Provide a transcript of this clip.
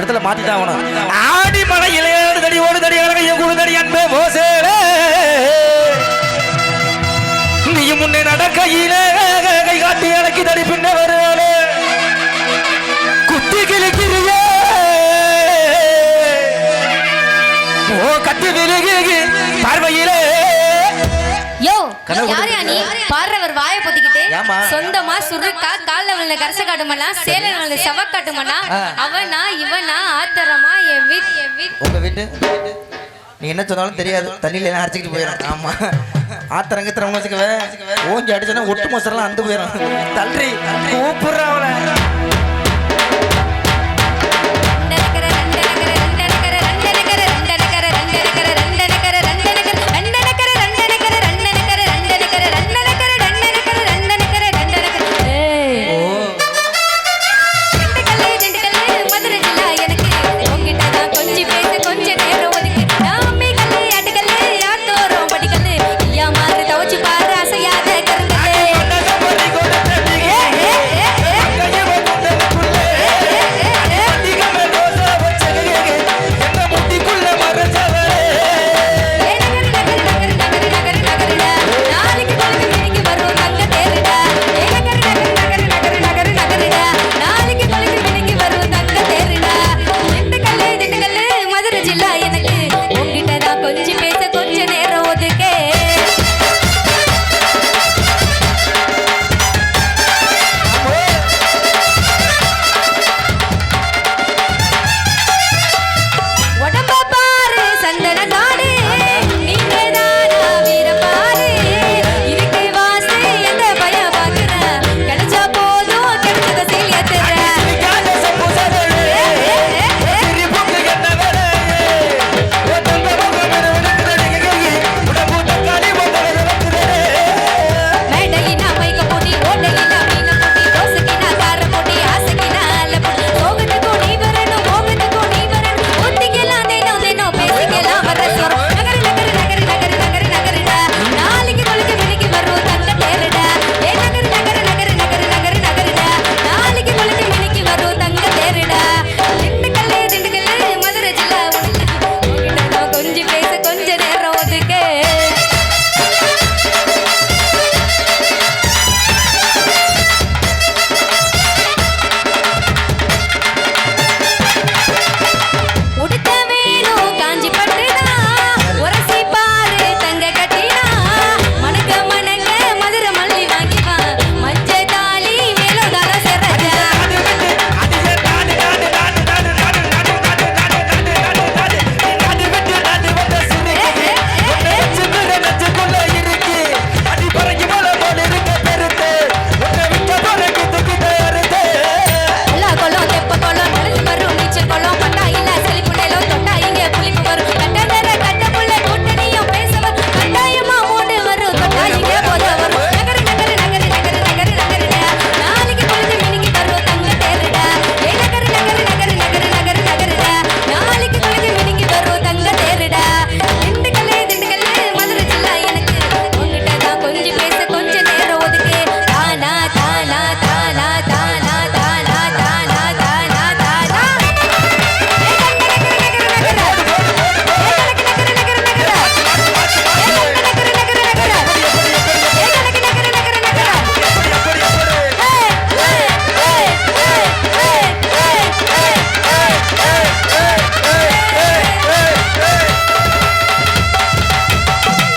இடத்துல மாத்தி ஆகணும் ஆடி மலையில யாரையா நீ? பாடுறவர் வாய பொத்திக்கிட்டு சொந்தமா சுருக்கா கால்ல வளர்ந்த கரச காட்டுமண்ணா சேலை வளர்ந்த செவ காட்டுமண்ணா அவனா இவனா ஆத்தரமா என் வீட்டு என் வீட்டு? உங்க வீட்டு என்ன சொன்னாலும் தெரியாது. தண்ணியில என்ன அரைச்சிக்கிட்டு போயிடும் ஆமா. ஆத்திரங்க திறமை வச்சுக்கவே. ஓஞ்சி அடிச்சனா ஒட்டு மோசரெல்லாம் அந்து போயிடும் தள்ளி. கூப்பிடுறான்